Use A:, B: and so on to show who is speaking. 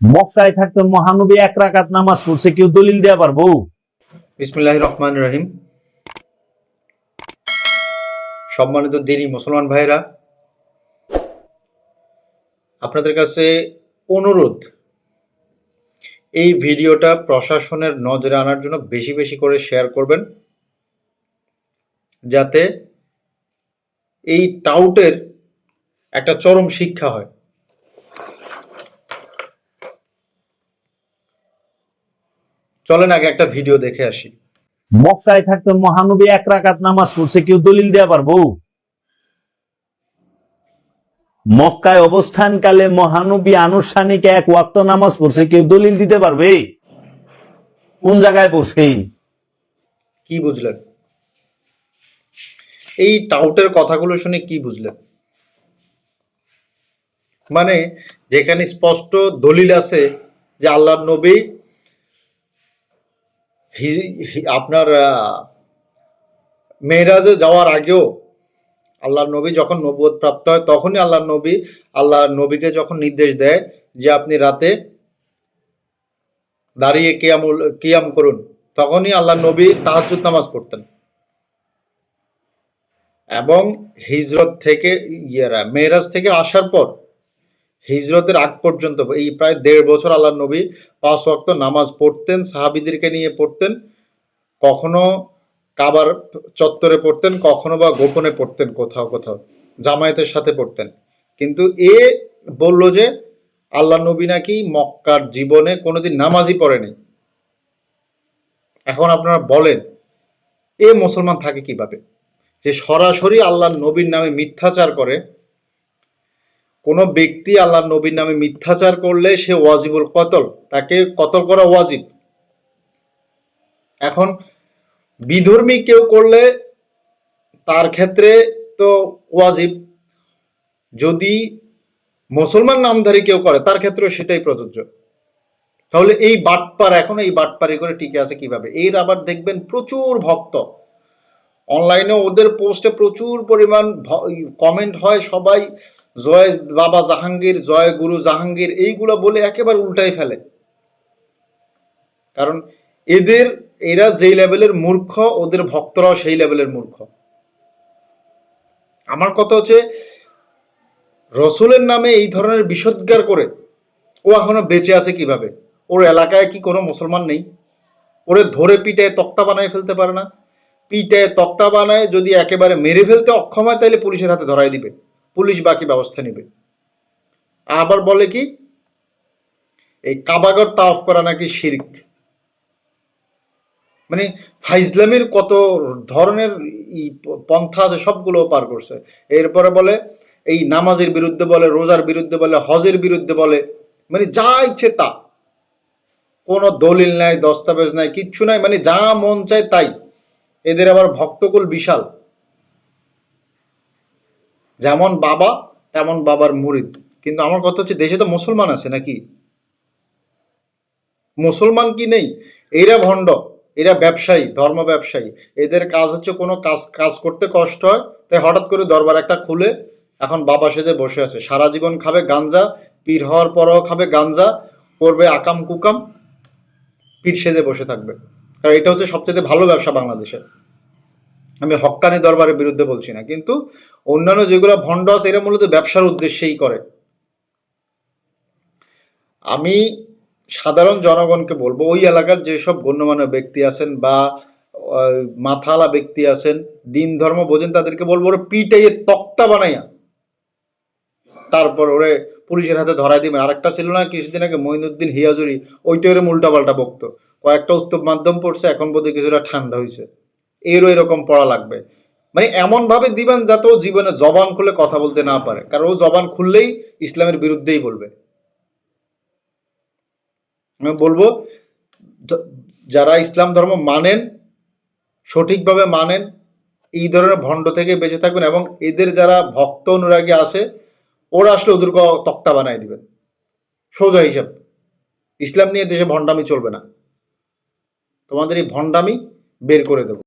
A: মক্কায় থাকতে মহানবী এক রাকাত নামাজ পড়ছে, কেউ দলিল দেওয়া পারব?
B: বিসমুল্লাহ রহমান রহিম। সম্মানিত দিনী মুসলমান ভাইরা আপনাদের কাছে অনুরোধ, এই ভিডিওটা প্রশাসনের নজরে আনার জন্য বেশি বেশি করে শেয়ার করবেন, যাতে এই টাউটের একটা চরম শিক্ষা হয়। চলেন আগে একটা ভিডিও দেখে আসি।
A: মক্কায় থাকতে মহানবী এক রাকাত নামাজ পড়ছে কেউ দলিল দেওয়া পারব? মক্কায় অবস্থানকালে মহানবী আনুষ্ঠানিক এক ওয়াক্ত নামাজ পড়ছে কেউ দলিল দিতে পারবে? কোন জায়গায় পড়ছে?
B: কি বুঝলেন? এই টাউটের কথাগুলো শুনে কি বুঝলেন? মানে যেখানে স্পষ্ট দলিল আছে যে আল্লাহ নবী আপনার মেয়েরাজে যাওয়ার আগেও আল্লাহ নবী যখন নবুয়ত প্রাপ্ত হয়, তখনই আল্লাহ নবী আল্লাহ নবীকে যখন নির্দেশ দেয় যে আপনি রাতে দাঁড়িয়ে কিয়ামুল, কিয়াম করুন, তখনই আল্লাহ নবী তাহাজ্জুদ নামাজ পড়তেন। এবং হিজরত থেকে, ইয়েরা মেরাজ থেকে আসার পর হিজরতের আগ পর্যন্ত, এই প্রায় দেড় বছর আল্লাহ নবী পাঁচ ওয়াক্ত নামাজ পড়তেন, সাহাবিদেরকে নিয়ে পড়তেন, কখনো কাবার চত্বরে পড়তেন, কখনো বা গোপনে পড়তেন কোথাও কোথাও, জামায়াতের সাথে পড়তেন। কিন্তু এ বলল যে আল্লাহ নবী নাকি মক্কার জীবনে কোনোদিন নামাজই পড়েনি। এখন আপনারা বলেন, এ মুসলমান থাকে কীভাবে? যে সরাসরি আল্লাহ নবীর নামে মিথ্যাচার করে কোনো ব্যক্তি আল্লাহ নবীর নামে মিথ্যাচার করলে সে ওয়াজিবুল কতল, তাকে কতল করা ওয়াজিব? এখন বিধর্মী কেউ করলে তার ক্ষেত্রে তো ওয়াজিব। যদি মুসলমান নামধারী কেউ করে, তার ক্ষেত্রেও সেটাই প্রযোজ্য। তাহলে এই বাটপার, এখন এই বাটপারি করে টিকে আছে কীভাবে? এর আবার দেখবেন প্রচুর ভক্ত। অনলাইনে ওদের পোস্টে প্রচুর পরিমাণ কমেন্ট হয়, সবাই জয় বাবা জাহাঙ্গীর, জয় গুরু জাহাঙ্গীর, এইগুলো বলে একেবারে উল্টাই ফেলে। কারণ এদের, এরা যেই লেভেলের মূর্খ, ওদের ভক্তরাও সেই লেভেলের মূর্খ। আমার কথা হচ্ছে, রসুলের নামে এই ধরনের বিষোদ্গার করে, ও এখনও বেঁচে আছে কীভাবে? ওর এলাকায় কি কোনো মুসলমান নেই? ওরে ধরে পিটায় তক্তা বানায় ফেলতে পারে না? পিটায় তক্তা বানায় যদি একেবারে মেরে ফেলতে অক্ষম হয়, তাহলে পুলিশের হাতে ধরাই দিবে। পুলিশ বাকি ব্যবস্থা নেবে। আবার বলে কি, এই কাবাগর তাওফ করা নাকি শিরিক। মানে ফাইজলামের কত ধরনের পন্থা আছে সবগুলো পার করছে। এরপরে বলে, এই নামাজের বিরুদ্ধে বলে, রোজার বিরুদ্ধে বলে, হজের বিরুদ্ধে বলে মানে যা ইচ্ছে তা। কোনো দলিল নাই, দস্তাবেজ নাই, কিচ্ছু নাই মানে যা মন চায় তাই। এদের আবার ভক্তকুল বিশাল। যেমন বাবা, তেমন বাবার মুরিদ। কিন্তু আমার কথা হচ্ছে, দেশে তো মুসলমান আছে নাকি? মুসলমান কি নেই? এরা ভণ্ড, এরা ব্যবসায়ী, ধর্ম ব্যবসায়ী। এদের কাজ হচ্ছে কোনো কাজ কাজ করতে কষ্ট হয়, তাই হঠাৎ করে দরবার একটা খুলে, এখন বাবা সেজে বসে আছে। সারা জীবন খাবে গাঞ্জা, পীর হওয়ার পরও খাবে গাঞ্জা, করবে আকাম কুকাম, পীর সেজে বসে থাকবে। কারণ এটা হচ্ছে সবচেয়ে ভালো ব্যবসা বাংলাদেশের আমি হক্কানি দরবারের বিরুদ্ধে বলছি না, কিন্তু অন্যান্য যেগুলো ভণ্ড আছে এরা মূলত ব্যবসার উদ্দেশ্যেই করে। আমি সাধারণ জনগণকে বলব, ওই এলাকার যেসব গণ্যমান্য ব্যক্তি আছেন বা মাথালা ব্যক্তি আছেন, দিন ধর্ম বোঝেন, তাদেরকে বলব, ওরা পিটাইয়ে তক্তা বানাইয়া, তারপর ওরে পুলিশের হাতে ধরাই দিবেন। আরেকটা ছিল না, কিছুদিন আগে মঈনুদ্দিন হিয়াজুরি, ওইটা ওরে উল্টা পাল্টা বকতো। কয়েকটা উত্তর মাধ্যম পড়ছে, এখন বোধহয় কিছুটা ঠান্ডা হয়েছে এরও এরকম পড়া লাগবে। মানে এমন ভাবে দিবেন যাতে ও জীবনে জবান খুলে কথা বলতে না পারে। কারণ ও জবান খুললেই ইসলামের বিরুদ্ধেই বলবে। আমি বলব যারা ইসলাম ধর্ম মানেন, সঠিকভাবে মানেন, এই ধরনের ভণ্ড থেকে বেঁচে থাকবেন এবং এদের যারা ভক্ত অনুরাগী আছে, ওরা আসলে ওদেরকে তক্তা বানায় দিবেন। সোজা হিসাব, ইসলাম নিয়ে দেশে ভণ্ডামি চলবে না। তোমাদের এই ভণ্ডামি বের করে দেবো।